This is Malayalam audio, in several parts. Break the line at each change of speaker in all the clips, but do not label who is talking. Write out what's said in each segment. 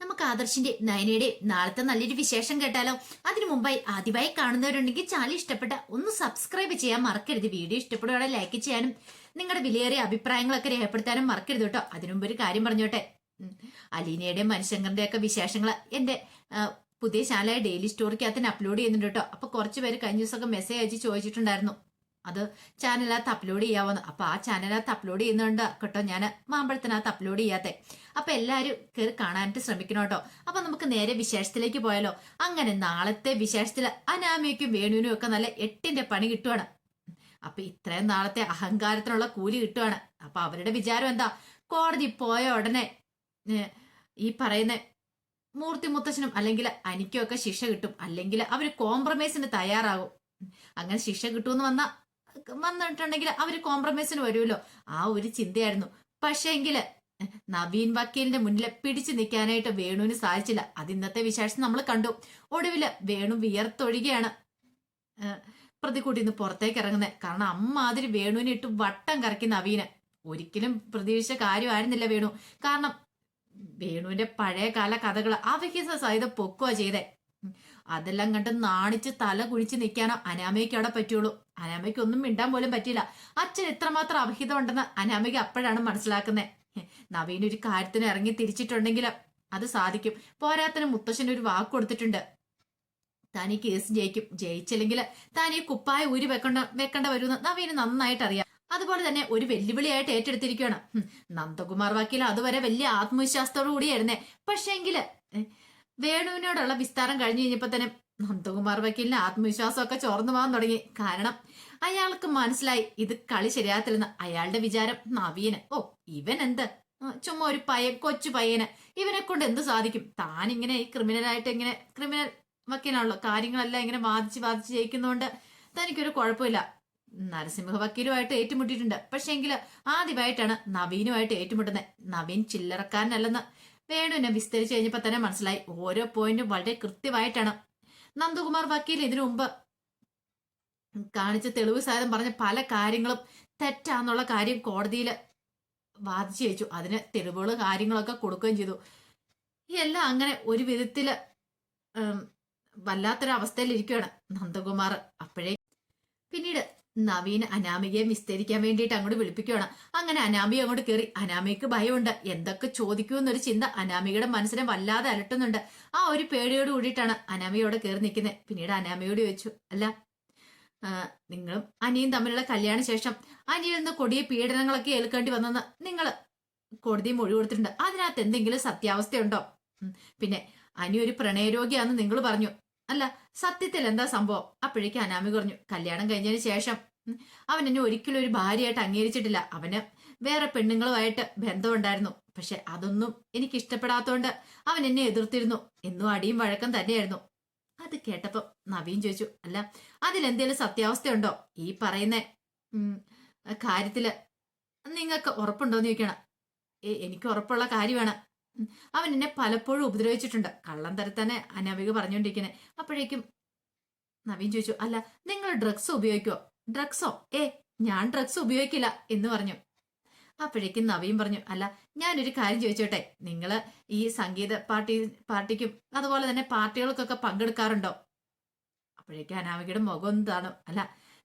നമുക്ക് ആദർശിന്റെ നയനയുടെ നാളത്തെ നല്ലൊരു വിശേഷം കേട്ടാലോ? അതിനു മുമ്പായി ആദ്യമായി കാണുന്നവരുണ്ടെങ്കിൽ ചാനൽ ഇഷ്ടപ്പെട്ട ഒന്ന് സബ്സ്ക്രൈബ് ചെയ്യാൻ മറക്കരുത്. വീഡിയോ ഇഷ്ടപ്പെടുകയാണെങ്കിൽ ലൈക്ക് ചെയ്യാനും നിങ്ങളുടെ വിലയേറിയ അഭിപ്രായങ്ങളൊക്കെ രേഖപ്പെടുത്താനും മറക്കരുത് കേട്ടോ. അതിനു മുമ്പ് ഒരു കാര്യം പറഞ്ഞോട്ടെ. അലീനയുടെയും മനുശങ്കറിന്റെ ഒക്കെ വിശേഷങ്ങൾ എന്റെ പുതിയ ചാനലായ ഡെയിലി സ്റ്റോറിക്കകത്തിന് അപ്ലോഡ് ചെയ്യുന്നുണ്ട് കേട്ടോ. അപ്പൊ കുറച്ച് പേര് കഴിഞ്ഞ ദിവസമൊക്കെ മെസ്സേജ് അയച്ച് ചോദിച്ചിട്ടുണ്ടായിരുന്നു. അത് ചാനലിനകത്ത് അപ്ലോഡ് ചെയ്യാവുന്ന അപ്പൊ ആ ചാനലിനകത്ത് അപ്ലോഡ് ചെയ്യുന്നുണ്ട് കേട്ടോ ഞാൻ മാമ്പഴത്തിനകത്ത് അപ്ലോഡ് ചെയ്യാത്തെ. അപ്പൊ എല്ലാരും കയറി കാണാനായിട്ട് ശ്രമിക്കണം കേട്ടോ. അപ്പൊ നമുക്ക് നേരെ വിശേഷത്തിലേക്ക് പോയാലോ. അങ്ങനെ നാളത്തെ വിശേഷത്തിൽ അനാമയ്ക്കും വേണുവിനും ഒക്കെ നല്ല എട്ടിന്റെ പണി കിട്ടുവാണ്. അപ്പൊ ഇത്രയും നാളത്തെ അഹങ്കാരത്തിനുള്ള കൂലി കിട്ടുവാണ്. അപ്പൊ അവരുടെ വിചാരം എന്താ? കോടതി പോയ ഉടനെ ഈ പറയുന്ന മൂർത്തി മുത്തശ്ശനും അല്ലെങ്കിൽ അനിക്കും ഒക്കെ ശിക്ഷ കിട്ടും. അല്ലെങ്കിൽ അവർ കോംപ്രമൈസിന് തയ്യാറാകും. അങ്ങനെ ശിക്ഷ കിട്ടുമെന്ന് വന്ന വന്നിട്ടുണ്ടെങ്കിൽ അവർ കോംപ്രമൈസിന് വരുമല്ലോ. ആ ഒരു ചിന്തയായിരുന്നു. പക്ഷേങ്കിൽ നവീൻ വക്കീലിന്റെ മുന്നിൽ പിടിച്ചു നിൽക്കാനായിട്ട് വേണുവിന് സാധിച്ചില്ല. അത് ഇന്നത്തെ വിശേഷം നമ്മൾ കണ്ടു. ഒടുവിൽ വേണു വിയർത്തൊഴുകയാണ് പ്രതിക്കൂട്ടി നിന്ന് പുറത്തേക്ക് ഇറങ്ങുന്നത്. കാരണം അമ്മാതിരി വേണുവിനെ ഇട്ട് വട്ടം കറക്കി നവീന്. ഒരിക്കലും പ്രതീക്ഷിച്ച കാര്യമായിരുന്നില്ല വേണു. കാരണം വേണുവിന്റെ പഴയ കാല കഥകൾ അവഹിസ സഹിതം പൊക്കുക ചെയ്തേ. അതെല്ലാം കണ്ട് നാണിച്ച് തല കുഴിച്ച് നിൽക്കാനോ അനാമയ്ക്ക് അവിടെ പറ്റുള്ളൂ. അനാമയ്ക്ക് ഒന്നും മിണ്ടാൻ പോലും പറ്റില്ല അച്ഛൻ എത്രമാത്രം അവഹിതം ഉണ്ടെന്ന് അനാമയ്ക്ക് അപ്പോഴാണ് മനസ്സിലാക്കുന്നത് നവീൻ ഒരു കാര്യത്തിന് ഇറങ്ങി തിരിച്ചിട്ടുണ്ടെങ്കിൽ അത് സാധിക്കും. പോരാത്തിന് മുത്തശ്ശന് ഒരു വാക്ക് കൊടുത്തിട്ടുണ്ട്. താൻ ഈ കേസ് ജയിക്കും. ജയിച്ചില്ലെങ്കിൽ താൻ ഈ കുപ്പായ ഊരി വെക്കണ്ട വെക്കേണ്ട വരുമെന്ന് നവീന് നന്നായിട്ട് അറിയാം. അതുപോലെ തന്നെ ഒരു വെല്ലുവിളിയായിട്ട് ഏറ്റെടുത്തിരിക്കുകയാണ്. നന്ദകുമാർ വക്കീൽ അതുവരെ വലിയ ആത്മവിശ്വാസത്തോടു കൂടിയായിരുന്നേ പക്ഷേങ്കിൽ വേണുവിനോടുള്ള വിസ്താരം കഴിഞ്ഞു കഴിഞ്ഞപ്പോ തന്നെ നന്ദകുമാർ വക്കീലിന് ആത്മവിശ്വാസമൊക്കെ ചോർന്നു പോകാൻ തുടങ്ങി. കാരണം അയാൾക്ക് മനസ്സിലായി ഇത് കളി ശരിയാത്തില്ലെന്ന് അയാളുടെ വിചാരം. നവീന് ഓ ഇവൻ എന്ത്? ചുമ്മാ ഒരു പയ്യൻ കൊച്ചു പയ്യന്. ഇവനെ കൊണ്ട് എന്ത് സാധിക്കും? താൻ ഇങ്ങനെ ഈ ക്രിമിനലായിട്ട് ഇങ്ങനെ ക്രിമിനൽ വക്കീലാണല്ലോ. കാര്യങ്ങളെല്ലാം ഇങ്ങനെ വാദിച്ച് വാദിച്ച് ജയിക്കുന്നതുകൊണ്ട് തനിക്കൊരു കുഴപ്പമില്ല. നരസിംഹ വക്കീലുമായിട്ട് ഏറ്റുമുട്ടിയിട്ടുണ്ട്. പക്ഷേങ്കിൽ ആദ്യമായിട്ടാണ് നവീനുമായിട്ട് ഏറ്റുമുട്ടുന്നത് നവീൻ ചില്ലറക്കാരനല്ലെന്ന് വേണുവിനെ വിസ്തരിച്ച് കഴിഞ്ഞപ്പോ തന്നെ മനസ്സിലായി. ഓരോ പോയിന്റും വളരെ കൃത്യമായിട്ടാണ്. നന്ദകുമാർ വക്കീൽ ഇതിനു മുമ്പ് കാണിച്ച തെളിവ് സഹിതം പറഞ്ഞ പല കാര്യങ്ങളും തെറ്റാന്നുള്ള കാര്യം കോടതിയിൽ വാദിച്ചു വെച്ചു. അതിന് തെളിവുകൾ കാര്യങ്ങളൊക്കെ കൊടുക്കുകയും ചെയ്തു. എല്ലാം അങ്ങനെ ഒരു വിധത്തിൽ വല്ലാത്തൊരവസ്ഥയിലിരിക്കുകയാണ് നന്ദകുമാർ. അപ്പോഴേ പിന്നീട് നവീൻ അനാമികയെ വിസ്തരിക്കാൻ വേണ്ടിയിട്ട് അങ്ങോട്ട് വിളിപ്പിക്കുകയാണ് അങ്ങനെ അനാമിക അങ്ങോട്ട് കയറി അനാമികക്ക് ഭയമുണ്ട്. എന്തൊക്കെ ചോദിക്കുമെന്നൊരു ചിന്ത അനാമികയുടെ മനസ്സിനെ വല്ലാതെ അലട്ടുന്നുണ്ട്. ആ ഒരു പേടിയോട് കൂടിയിട്ടാണ് അനാമികയോടെ കയറി നിൽക്കുന്നത്. പിന്നീട് അനാമിയോട് ചോദിച്ചു അല്ല നിങ്ങളും അനിയും തമ്മിലുള്ള കല്യാണ ശേഷം അനിയിൽ നിന്ന് കൊടിയ പീഡനങ്ങളൊക്കെ ഏൽക്കേണ്ടി വന്നെന്ന് നിങ്ങൾ കോടതി മൊഴി കൊടുത്തിട്ടുണ്ട്. അതിനകത്ത് എന്തെങ്കിലും സത്യാവസ്ഥയുണ്ടോ? പിന്നെ അനി ഒരു പ്രണയരോഗിയാണെന്ന് നിങ്ങൾ പറഞ്ഞു. അല്ല സത്യത്തിൽ എന്താ സംഭവം? അപ്പോഴേക്കും അനാമി പറഞ്ഞു കല്യാണം കഴിഞ്ഞതിന് ശേഷം അവൻ എന്നെ ഒരിക്കലും ഒരു ഭാര്യയായിട്ട് അംഗീകരിച്ചിട്ടില്ല. അവന് വേറെ പെണ്ണുങ്ങളുമായിട്ട് ബന്ധമുണ്ടായിരുന്നു. പക്ഷെ അതൊന്നും എനിക്ക് ഇഷ്ടപ്പെടാത്തോണ്ട് അവൻ എന്നെ എതിർത്തിരുന്നു. എന്നും അടിയും വഴക്കം തന്നെയായിരുന്നു. അത് കേട്ടപ്പോ നവീൻ ചോദിച്ചു അല്ല അതിലെന്തേലും സത്യാവസ്ഥയുണ്ടോ? ഈ പറയുന്ന കാര്യത്തിൽ നിങ്ങൾക്ക് ഉറപ്പുണ്ടോന്ന് ചോദിക്കണം. ഏ എനിക്ക് ഉറപ്പുള്ള കാര്യമാണ്. അവൻ എന്നെ പലപ്പോഴും ഉപദ്രവിച്ചിട്ടുണ്ട്. കള്ളം തരത്തന്നെ അനാമിക പറഞ്ഞുകൊണ്ടിരിക്കണേ അപ്പോഴേക്കും നവീൻ ചോദിച്ചു അല്ല നിങ്ങൾ ഡ്രഗ്സ് ഉപയോഗിക്കോ ഡ്രഗ്സോ ഏ ഞാൻ ഡ്രഗ്സ് ഉപയോഗിക്കില്ല എന്ന് പറഞ്ഞു. അപ്പോഴേക്കും നവീൻ പറഞ്ഞു അല്ല ഞാനൊരു കാര്യം ചോദിച്ചോട്ടെ? നിങ്ങൾ ഈ സംഗീത പാർട്ടി പാർട്ടിക്കും അതുപോലെ തന്നെ പാർട്ടികൾക്കൊക്കെ പങ്കെടുക്കാറുണ്ടോ? അപ്പോഴേക്കും അനാമികയുടെ മുഖം എന്താണ് അല്ല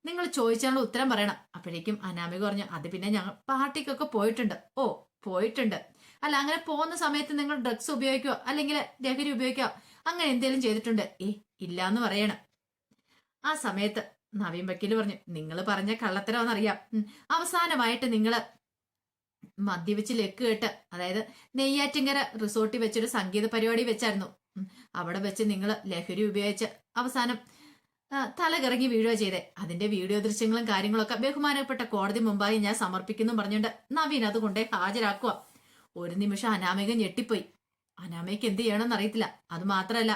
നിങ്ങൾ ചോദിച്ചാലുള്ള ഉത്തരം പറയണം. അപ്പോഴേക്കും അനാമിക പറഞ്ഞു അത് പിന്നെ ഞങ്ങൾ പാർട്ടിക്കൊക്കെ പോയിട്ടുണ്ട്. ഓ പോയിട്ടുണ്ട്. അല്ല അങ്ങനെ പോകുന്ന സമയത്ത് നിങ്ങൾ ഡ്രഗ്സ് ഉപയോഗിക്കോ? അല്ലെങ്കിൽ ലഹരി ഉപയോഗിക്കോ? അങ്ങനെ എന്തെങ്കിലും ചെയ്തിട്ടുണ്ട്? ഏ ഇല്ലാന്ന് പറയണം. ആ സമയത്ത് നവീൻ വക്കീൽ പറഞ്ഞു നിങ്ങൾ പറഞ്ഞ കള്ളത്തരമെന്നറിയാം. അവസാനമായിട്ട് നിങ്ങൾ മദ്യപിച്ച് ലെക്ക് കേട്ട് അതായത് നെയ്യാറ്റിങ്കര റിസോർട്ടിൽ വെച്ചൊരു സംഗീത പരിപാടി വെച്ചായിരുന്നു. അവിടെ വെച്ച് നിങ്ങൾ ലഹരി ഉപയോഗിച്ച് അവസാനം തലകറങ്ങി വീഴുക ചെയ്തേ. അതിന്റെ വീഡിയോ ദൃശ്യങ്ങളും കാര്യങ്ങളൊക്കെ ബഹുമാനപ്പെട്ട കോടതി മുമ്പായി ഞാൻ സമർപ്പിക്കുന്നു പറഞ്ഞുകൊണ്ട് നവീൻ അത് കൊണ്ടേ ഹാജരാക്കുക ഒരു നിമിഷം അനാമിക ഞെട്ടിപ്പോയി. അനാമയ്ക്ക് എന്ത് ചെയ്യണമെന്ന് അറിയത്തില്ല. അത് മാത്രമല്ല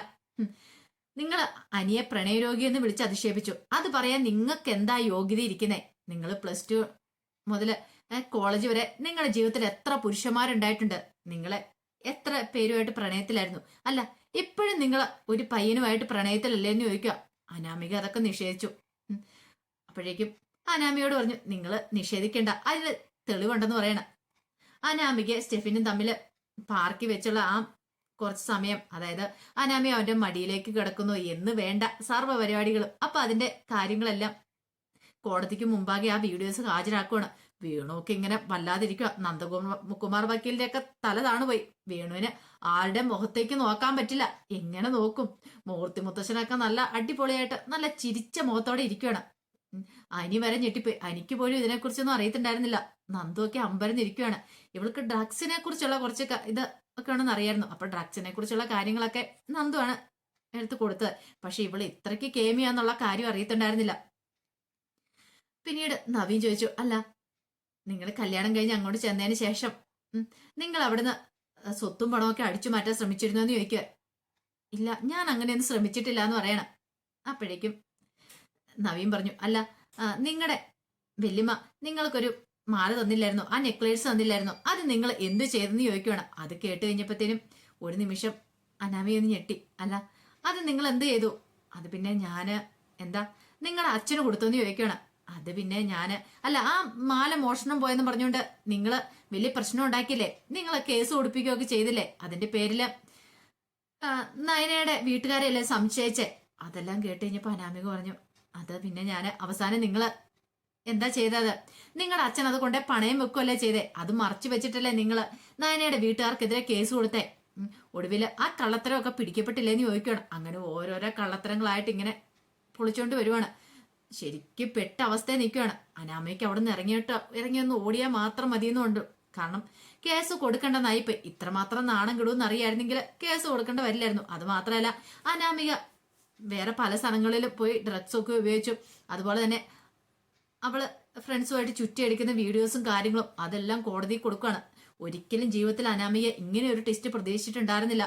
നിങ്ങൾ അനിയെ പ്രണയരോഗി എന്ന് വിളിച്ച് അധിക്ഷേപിച്ചു. അത് പറയാൻ നിങ്ങൾക്ക് എന്താ യോഗ്യത ഇരിക്കുന്നേ? നിങ്ങൾ പ്ലസ് ടു മുതൽ കോളേജ് വരെ നിങ്ങളുടെ ജീവിതത്തിൽ എത്ര പുരുഷന്മാരുണ്ടായിട്ടുണ്ട്? നിങ്ങളെ എത്ര പേരുമായിട്ട് പ്രണയത്തിലായിരുന്നു? അല്ല ഇപ്പോഴും നിങ്ങൾ ഒരു പയ്യനുമായിട്ട് പ്രണയത്തിലല്ലേ എന്ന് ചോദിക്കുക. അനാമിക അതൊക്കെ നിഷേധിച്ചു. അപ്പോഴേക്കും അനാമിയോട് പറഞ്ഞു നിങ്ങൾ നിഷേധിക്കേണ്ട. അതിന് തെളിവുണ്ടെന്ന് പറയണം. അനാമിക സ്റ്റെഫിനും തമ്മിൽ പാർക്കി വെച്ചുള്ള ആ കുറച്ച് സമയം അതായത് അനാമി അവന്റെ മടിയിലേക്ക് കിടക്കുന്നു എന്ന് വേണ്ട സർവ പരിപാടികളും അപ്പൊ അതിന്റെ കാര്യങ്ങളെല്ലാം കോടതിക്ക് മുമ്പാകെ ആ വീഡിയോസ് ഹാജരാക്കുവാണ്. വേണുവൊക്കെ ഇങ്ങനെ വല്ലാതിരിക്കുക നന്ദകുമാർ കുമാർ വക്കീലിന്റെ ഒക്കെ തല താണു പോയി. വേണുവിന് ആരുടെ മുഖത്തേക്ക് നോക്കാൻ പറ്റില്ല. എങ്ങനെ നോക്കും? മൂർത്തി മുത്തശ്ശനൊക്കെ നല്ല അടിപൊളിയായിട്ട് നല്ല ചിരിച്ച മുഖത്തോടെ ഇരിക്കുകയാണ്. അനി വരെ ഞെട്ടിപ്പോയി. അനിക്ക് പോലും ഇതിനെക്കുറിച്ചൊന്നും അറിയത്തുണ്ടായിരുന്നില്ല. നന്ദുവൊക്കെ അമ്പരന്നിരിക്കുകയാണ് ഇവൾക്ക് ഡ്രഗ്സിനെ കുറിച്ചുള്ള കുറച്ച് ഇത് ഒക്കെ ആണെന്ന് അറിയായിരുന്നു. അപ്പൊ ഡ്രഗ്സിനെ കുറിച്ചുള്ള കാര്യങ്ങളൊക്കെ നന്ദുവാണ് എടുത്ത് കൊടുത്തത്. പക്ഷെ ഇവൾ ഇത്രയ്ക്ക് കേമിയാന്നുള്ള കാര്യം അറിയത്തുണ്ടായിരുന്നില്ല. പിന്നീട് നവീൻ ചോദിച്ചു അല്ല നിങ്ങൾ കല്യാണം കഴിഞ്ഞ് അങ്ങോട്ട് ചെന്നതിന് ശേഷം നിങ്ങൾ അവിടുന്ന് സ്വത്തും ഒക്കെ അടിച്ചു മാറ്റാൻ ശ്രമിച്ചിരുന്നു എന്ന് ചോദിക്കുക ഇല്ല ഞാൻ അങ്ങനെയൊന്നും ശ്രമിച്ചിട്ടില്ല എന്ന് പറയണം. അപ്പോഴേക്കും നവീൻ പറഞ്ഞു അല്ല നിങ്ങളുടെ വല്യമ്മ നിങ്ങൾക്കൊരു മാല തന്നില്ലായിരുന്നു? ആ നെക്ലേസ് തന്നില്ലായിരുന്നു? അത് നിങ്ങൾ എന്ത് ചെയ്തെന്ന് ചോദിക്കുവാണ്. അത് കേട്ട് കഴിഞ്ഞപ്പോഴത്തേനും ഒരു നിമിഷം അനാമി ഒന്ന് ഞെട്ടി. അല്ല അത് നിങ്ങൾ എന്ത് ചെയ്തു? അത് പിന്നെ ഞാൻ എന്താ? നിങ്ങളുടെ അച്ഛന് കൊടുത്തെന്ന് ചോദിക്കുവാണ്. അത് പിന്നെ ഞാൻ അല്ല ആ മാല മോഷണം പോയെന്ന് പറഞ്ഞുകൊണ്ട് നിങ്ങൾ വലിയ പ്രശ്നം ഉണ്ടാക്കിയില്ലേ? നിങ്ങൾ കേസ് കൊടുപ്പിക്കുകയൊക്കെ ചെയ്തില്ലേ? അതിന്റെ പേരിൽ ആ, നയനയുടെ വീട്ടുകാരെയല്ലേ സംശയിച്ചേ. അതെല്ലാം കേട്ട് കഴിഞ്ഞപ്പോ അനാമിക പറഞ്ഞു അത് പിന്നെ ഞാൻ അവസാനം നിങ്ങൾ എന്താ ചെയ്തത്? നിങ്ങളുടെ അച്ഛൻ അത് കൊണ്ടേ പണയം വെക്കുമല്ലേ ചെയ്തേ? അത് മറച്ചു വെച്ചിട്ടല്ലേ നിങ്ങൾ നയനയുടെ വീട്ടുകാർക്കെതിരെ കേസ് കൊടുത്തേ. ഒടുവിൽ ആ കള്ളത്തരമൊക്കെ പിടിക്കപ്പെട്ടില്ലേന്ന് ചോദിക്കണം അങ്ങനെ ഓരോരോ കള്ളത്തരങ്ങളായിട്ട് ഇങ്ങനെ പൊളിച്ചോണ്ട് വരുവാണ്. ശരിക്കും പെട്ട അവസ്ഥയെ നിൽക്കുകയാണ് അനാമയ്ക്ക് അവിടെ നിന്ന് ഇറങ്ങിയിട്ട് ഇറങ്ങി ഒന്ന് ഓടിയാൽ മാത്രം മതിയെന്നുണ്ട്. കാരണം കേസ് കൊടുക്കേണ്ടെന്നായിപ്പോയി ഇത്രമാത്രം നാണം കിടുമെന്ന് അറിയായിരുന്നെങ്കിൽ കേസ് കൊടുക്കേണ്ട വരില്ലായിരുന്നു. അത് മാത്രമല്ല അനാമിക വേറെ പല സ്ഥലങ്ങളിൽ പോയി ഡ്രഗ്സൊക്കെ ഉപയോഗിച്ചു. അതുപോലെ തന്നെ അവൾ ഫ്രണ്ട്സുമായിട്ട് ചുറ്റിയടിക്കുന്ന വീഡിയോസും കാര്യങ്ങളും അതെല്ലാം കോടതി കൊടുക്കുകയാണ്. ഒരിക്കലും ജീവിതത്തിൽ അനാമിക ഇങ്ങനെ ഒരു ടെസ്റ്റ് പ്രതീക്ഷിച്ചിട്ടുണ്ടായിരുന്നില്ല.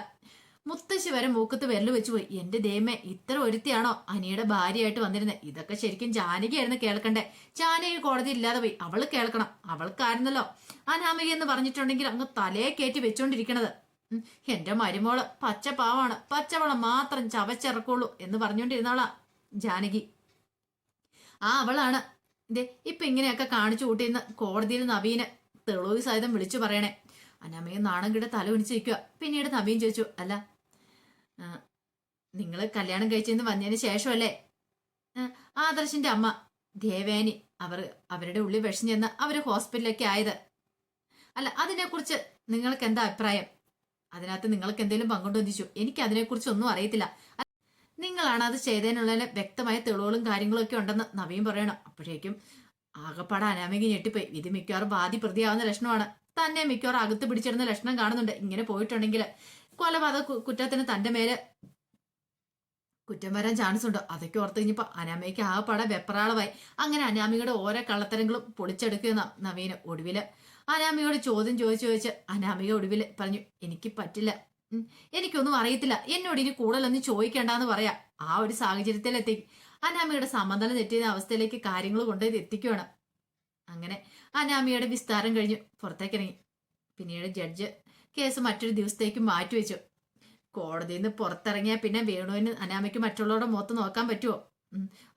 മുത്തശ്ശി വരെ മൂക്കത്ത് വിരൽ വെച്ചു പോയി എന്റെ ദൈവമേ ഇത്ര ഒരുത്തിയാണോ അനിയുടെ ഭാര്യയായിട്ട് വന്നിരുന്നത് ഇതൊക്കെ ശരിക്കും ജാനകിയായിരുന്നു കേൾക്കണ്ടേ? ജാനകി കോടതി ഇല്ലാതെ പോയി. അവൾ കേൾക്കണം. അവൾക്കായിരുന്നല്ലോ അനാമിക എന്ന് പറഞ്ഞിട്ടുണ്ടെങ്കിൽ അങ്ങ് തലയെ കയറ്റി വെച്ചോണ്ടിരിക്കണത്. എന്റെ മരുമോൾ പച്ച പാവാണ്. പച്ചവളം മാത്രം ചവച്ചിറക്കുള്ളൂ എന്ന് പറഞ്ഞുകൊണ്ടിരുന്നവളാ ജാനകി. ആ അവളാണ്. ഇതേ ഇപ്പൊ ഇങ്ങനെയൊക്കെ കാണിച്ചു കൂട്ടിയിരുന്ന കോടതിയിൽ നവീന് തെളിവ് സഹിതം വിളിച്ചു പറയണേ. അനാമയെ നാണം കിട തല ഒണിച്ച് നിൽക്കുക പിന്നീട് നവീൻ ചോദിച്ചു അല്ല നിങ്ങൾ കല്യാണം കഴിച്ചെന്ന് വന്നതിന് ശേഷമല്ലേ? ആദർശിന്റെ അമ്മ ദേവേനി അവർ അവരുടെ ഉള്ളിൽ ചെന്ന് അവർ ഹോസ്പിറ്റലിലൊക്കെ ആയത്. അല്ല അതിനെക്കുറിച്ച് നിങ്ങൾക്ക് എന്താ അഭിപ്രായം? അതിനകത്ത് നിങ്ങൾക്ക് എന്തെങ്കിലും പങ്കുണ്ടോ എന്ന് ചോദിച്ചു. എനിക്ക് അതിനെക്കുറിച്ച് ഒന്നും അറിയത്തില്ല. നിങ്ങളാണ് അത് ചെയ്തതിനുള്ള വ്യക്തമായ തെളിവുകളും കാര്യങ്ങളും ഒക്കെ ഉണ്ടെന്ന് നവീൻ പറയണം. അപ്പോഴേക്കും ആകപ്പാട് അനാമിക ഞെട്ടിപ്പോയി. ഇത് മിക്കവാറും വാദി പ്രതിയാവുന്ന ലക്ഷണമാണ്. തന്നെ മിക്കവാറും അകത്ത് പിടിച്ചിരുന്ന ലക്ഷണം കാണുന്നുണ്ട്. ഇങ്ങനെ പോയിട്ടുണ്ടെങ്കിൽ കൊലപാതക കുറ്റത്തിന് തന്റെ മേലെ കുറ്റം വരാൻ ചാൻസ് ഉണ്ട്? അതൊക്കെ ഓർത്ത് കഴിഞ്ഞപ്പോ അനാമയ്ക്ക് ആകപ്പാടെ വെപ്രാളമായി. അങ്ങനെ അനാമികയുടെ ഓരോ കള്ളത്തരങ്ങളും പൊളിച്ചെടുക്കുക ന- നവീന് ഒടുവിൽ അനാമികയോട് ചോദ്യം ചോദിച്ചു ചോദിച്ച് അനാമിക ഒടുവിൽ പറഞ്ഞു എനിക്ക് പറ്റില്ല. എനിക്കൊന്നും അറിയത്തില്ല. എന്നോട് ഇനി കൂടുതലൊന്നും ചോദിക്കേണ്ടെന്ന് പറയാം. ആ ഒരു സാഹചര്യത്തിലെത്തി. അനാമികയുടെ സമനില തെറ്റിയ അവസ്ഥയിലേക്ക് കാര്യങ്ങൾ കൊണ്ടുപോയി എത്തിക്കുകയാണ്. അങ്ങനെ അനാമികയുടെ വിസ്താരം കഴിഞ്ഞു പുറത്തേക്ക് ഇറങ്ങി പിന്നീട് ജഡ്ജ് കേസ് മറ്റൊരു ദിവസത്തേക്ക് മാറ്റിവെച്ചു. കോടതിയിൽ നിന്ന് പുറത്തിറങ്ങിയാൽ പിന്നെ വേണുവിന് അനാമയ്ക്ക് മറ്റുള്ളവരുടെ മുഖത്ത് നോക്കാൻ പറ്റുമോ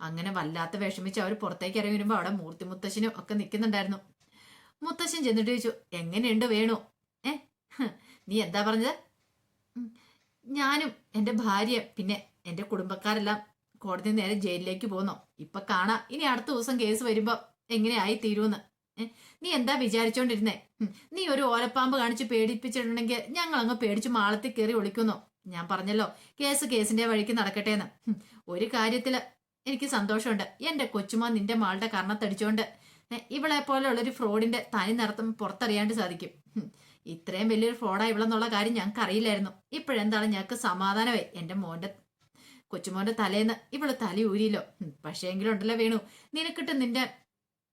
അങ്ങനെ വല്ലാത്ത വിഷമിച്ച് അവർ പുറത്തേക്ക് ഇറങ്ങി വരുമ്പോൾ അവിടെ മൂർത്തി മുത്തശ്ശനും ഒക്കെ നിൽക്കുന്നുണ്ടായിരുന്നു മുത്തശ്ശൻ ചെന്നിട്ട് ചോദിച്ചു എങ്ങനെയുണ്ട് വേണു? ഏ നീ എന്താ പറഞ്ഞത്? ഞാനും എന്റെ ഭാര്യ പിന്നെ എന്റെ കുടുംബക്കാരെല്ലാം കോടതി നേരെ ജയിലിലേക്ക് പോന്നോ. ഇപ്പൊ കാണാം. ഇനി അടുത്ത ദിവസം കേസ് വരുമ്പോ എങ്ങനെയായി തീരുമെന്ന് നീ എന്താ വിചാരിച്ചോണ്ടിരുന്നേ? നീ ഒരു ഓലപ്പാമ്പ് കാണിച്ച് പേടിപ്പിച്ചിട്ടുണ്ടെങ്കിൽ ഞങ്ങൾ അങ്ങ് പേടിച്ച് മാളത്തിൽ കയറി ഒളിക്കുന്നു. ഞാൻ പറഞ്ഞല്ലോ കേസ് കേസിന്റെ വഴിക്ക് നടക്കട്ടെ എന്ന് ഒരു കാര്യത്തിൽ എനിക്ക് സന്തോഷമുണ്ട്. എന്റെ കൊച്ചുമോൻ നിന്റെ മാളുടെ കർണത്തടിച്ചോണ്ട് ഇവളെ പോലെയുള്ളൊരു ഫ്രോഡിന്റെ തനി നിറത്തും പുറത്തറിയാണ്ട് സാധിക്കും. ഇത്രയും വലിയൊരു ഫ്രോഡാ ഇവളെന്നുള്ള കാര്യം ഞങ്ങൾക്ക് അറിയില്ലായിരുന്നു ഇപ്പോഴെന്താണ് ഞങ്ങൾക്ക് സമാധാനമായി എന്റെ മോന്റെ കൊച്ചുമോന്റെ തലേന്ന് ഇവൾ തല ഊരിയില്ലോ. പക്ഷേ എങ്കിലും ഉണ്ടല്ലോ വേണു. നിനക്കിട്ട് നിന്റെ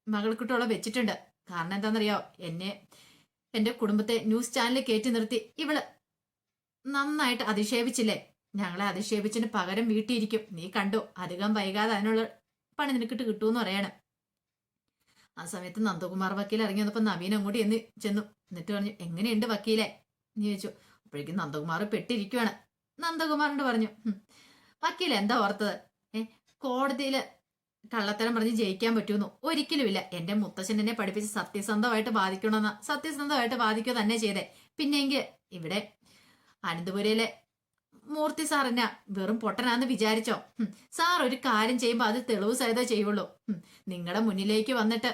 മകൾക്കിട്ടുള്ള വെച്ചിട്ടുണ്ട്. കാരണം എന്താണെന്നറിയോ? എന്നെ എന്റെ കുടുംബത്തെ ന്യൂസ് ചാനലിൽ കയറ്റി നിർത്തി ഇവൾ നന്നായിട്ട് അധിക്ഷേപിച്ചില്ലേ? ഞങ്ങളെ അധിക്ഷേപിച്ചതിന് പകരം വീട്ടിയിരിക്കും. നീ കണ്ടു അധികം വൈകാതെ അതിനുള്ള പണി നിനക്കിട്ട് കിട്ടുമെന്ന് പറയാണ്. ആ സമയത്ത് നന്ദകുമാർ വക്കീൽ ഇറങ്ങി വന്നപ്പോ നവീൻ അങ്ങോട്ട് എന്ന് ചെന്നു. എന്നിട്ട് പറഞ്ഞു എങ്ങനെയുണ്ട് വക്കീലെ? എന്ന് ചോദിച്ചു. അപ്പോഴേക്കും നന്ദകുമാർ പെട്ടിരിക്കുവാണ്. നന്ദകുമാറിനോട് പറഞ്ഞു "ഹും, വക്കീൽ എന്താ ഓർത്തത്? ഏ കോടതിയിൽ കള്ളത്തരം പറഞ്ഞ് ജയിക്കാൻ പറ്റുമെന്നു. ഒരിക്കലുമില്ല. എന്റെ മുത്തച്ഛൻ എന്നെ പഠിപ്പിച്ച് സത്യസന്ധമായിട്ട് ബാധിക്കണമെന്ന. സത്യസന്ധമായിട്ട് ബാധിക്കുക തന്നെ ചെയ്തേ. പിന്നെങ്കിൽ ഇവിടെ അനന്തപുരയിലെ മൂർത്തി എന്നാ വെറും പൊട്ടനാന്ന് വിചാരിച്ചോ? സാർ ഒരു കാര്യം ചെയ്യുമ്പോൾ അത് തെളിവ് സഹിതം ചെയ്യുള്ളൂ. നിങ്ങളുടെ മുന്നിലേക്ക് വന്നിട്ട്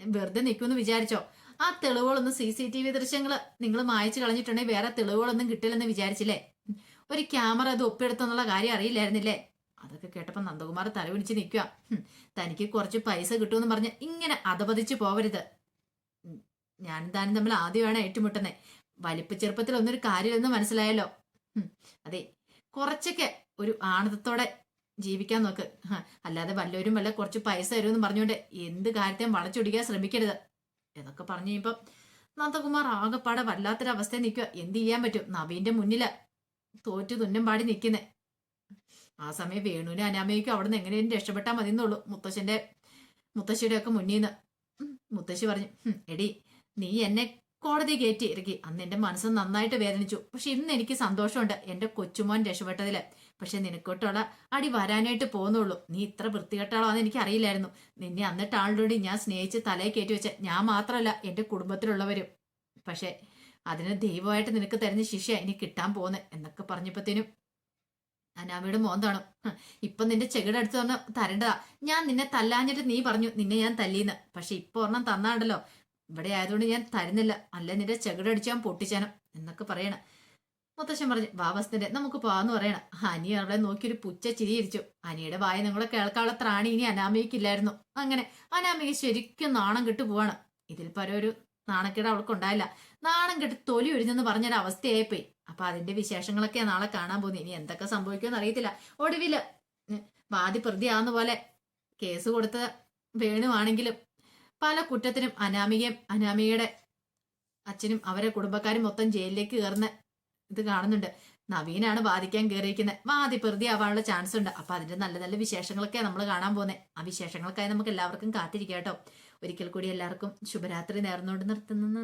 വെറുതെ നിൽക്കുമെന്ന് വിചാരിച്ചോ? ആ തെളിവുകളൊന്നും സി സി ടി വി ദൃശ്യങ്ങൾ നിങ്ങൾ മായച്ചു കളഞ്ഞിട്ടുണ്ടെങ്കിൽ വേറെ തെളിവുകളൊന്നും കിട്ടില്ലെന്ന് വിചാരിച്ചില്ലേ? ഒരു ക്യാമറ അത് ഒപ്പിയെടുത്തെന്നുള്ള കാര്യം അറിയില്ലായിരുന്നില്ലേ? അതൊക്കെ കേട്ടപ്പോൾ നന്ദകുമാർ തലവിടിച്ച് നിൽക്കുക തനിക്ക് കുറച്ച് പൈസ കിട്ടുമെന്ന് പറഞ്ഞ് ഇങ്ങനെ അതപതിച്ച് പോവരുത്. ഞാനും താനും തമ്മിൽ ആദ്യമാണ് ഏറ്റുമുട്ടുന്നത് വലിപ്പ ചെറുപ്പത്തിൽ ഒന്നൊരു കാര്യമെന്ന് മനസ്സിലായല്ലോ. അതെ. കുറച്ചൊക്കെ ഒരു ആണത്തത്തോടെ ജീവിക്കാൻ നോക്ക്. അല്ലാതെ വല്ലവരും വല്ല കുറച്ച് പൈസ തരുമെന്ന് പറഞ്ഞുകൊണ്ട് എന്ത് കാര്യത്തെയും വളച്ചൊടിക്കാൻ ശ്രമിക്കരുത്. എന്നൊക്കെ പറഞ്ഞു കഴിയുമ്പം നന്ദകുമാർ ആകെപ്പാടെ വല്ലാത്തൊരവസ്ഥയിൽ നിൽക്കുക എന്ത് ചെയ്യാൻ പറ്റും? നവീന്റെ മുന്നിൽ തോറ്റു തുന്നം പാടി നിൽക്കുന്നേ. ആ സമയം വേണുവിനും അനാമയ്ക്കും അവിടെ നിന്ന് എങ്ങനെയും രക്ഷപ്പെട്ടാൽ മതി എന്നുള്ളൂ മുത്തശ്ശന്റെ മുത്തശ്ശിയുടെ ഒക്കെ മുന്നിൽ നിന്ന് മുത്തശ്ശി പറഞ്ഞു എടി നീ എന്നെ കോടതി കയറ്റി ഇറക്കി. അന്ന് എന്റെ മനസ്സ് നന്നായിട്ട് വേദനിച്ചു. പക്ഷെ ഇന്ന് എനിക്ക് സന്തോഷമുണ്ട്. എന്റെ കൊച്ചുമോൻ രക്ഷപ്പെട്ടതിൽ. പക്ഷെ നിനക്കോട്ടുള്ള അടി വരാനായിട്ട് പോകുന്നുള്ളൂ. നീ ഇത്ര വൃത്തികെട്ടാളാന്ന് എനിക്ക് അറിയില്ലായിരുന്നു നിന്നെ അന്നിട്ട് ആളുടെ ഞാൻ സ്നേഹിച്ച് തലയെ കയറ്റി വെച്ച ഞാൻ മാത്രമല്ല എന്റെ കുടുംബത്തിലുള്ളവരും. പക്ഷെ അതിന് ദൈവമായിട്ട് നിനക്ക് തരുന്ന ശിക്ഷ ഇനി കിട്ടാൻ പോകുന്നത് എന്നൊക്കെ പറഞ്ഞപ്പോഴത്തേനും അനാമയുടെ മോന്താണ് ഇപ്പൊ നിന്റെ ചെകിടടുത്ത് തന്നെ തരേണ്ടതാ. ഞാൻ നിന്നെ തല്ലാഞ്ഞിട്ട് നീ പറഞ്ഞു നിന്നെ ഞാൻ തല്ലീന്ന്. പക്ഷെ ഇപ്പൊ ഒരെണ്ണം തന്നാണ്ടല്ലോ. ഇവിടെ ആയതുകൊണ്ട് ഞാൻ തരുന്നില്ല. അല്ല നിന്റെ ചെകിടടിച്ച് പൊട്ടിച്ചാനും എന്നൊക്കെ പറയണ. മുത്തശ്ശൻ പറഞ്ഞു വാവസ്ഥന്റെ നമുക്ക് പോവാന്ന് പറയണ. അനി അവളെ നോക്കി ഒരു പുച്ച ചിരിയിരിച്ചു അനിയുടെ വായ നിങ്ങളെ കേൾക്കാനുള്ള ത്രാണി ഇനി അനാമികയ്ക്കില്ലായിരുന്നു. അങ്ങനെ അനാമിക ശരിക്കും നാണം കെട്ടു പോവാണ്. ഇതിൽ പരം ഒരു നാണക്കേട് അവൾക്ക് ഉണ്ടായില്ല. നാണം കെട്ട് തൊലി ഒഴിഞ്ഞെന്ന് പറഞ്ഞൊരു അവസ്ഥയായിപ്പോയി. അപ്പൊ അതിന്റെ വിശേഷങ്ങളൊക്കെ നാളെ കാണാൻ പോകുന്നു. ഇനി എന്തൊക്കെ സംഭവിക്കുമെന്ന് അറിയത്തില്ല. ഒടുവിൽ വാദി പ്രതിയാവുന്ന പോലെ കേസ് കൊടുത്ത വേണുവാണെങ്കിലും പല കുറ്റത്തിനും അനാമികയും അനാമികയുടെ അച്ഛനും അവരെ കുടുംബക്കാരും മൊത്തം ജയിലിലേക്ക് കയറുന്ന ഇത് കാണുന്നുണ്ട്. നവീനാണ് വാദിക്കാൻ കയറിയിരിക്കുന്നത്. വാതി പ്രതി ആവാനുള്ള ചാൻസ് ഉണ്ട്. അപ്പൊ അതിന്റെ നല്ല നല്ല വിശേഷങ്ങളൊക്കെ നമ്മൾ കാണാൻ പോകുന്നത് ആ വിശേഷങ്ങൾക്കായി നമുക്ക് എല്ലാവർക്കും കാത്തിരിക്കാം കേട്ടോ. ഒരിക്കൽ കൂടി എല്ലാവർക്കും ശുഭരാത്രി നേർന്നുകൊണ്ട് നിർത്തുന്നു.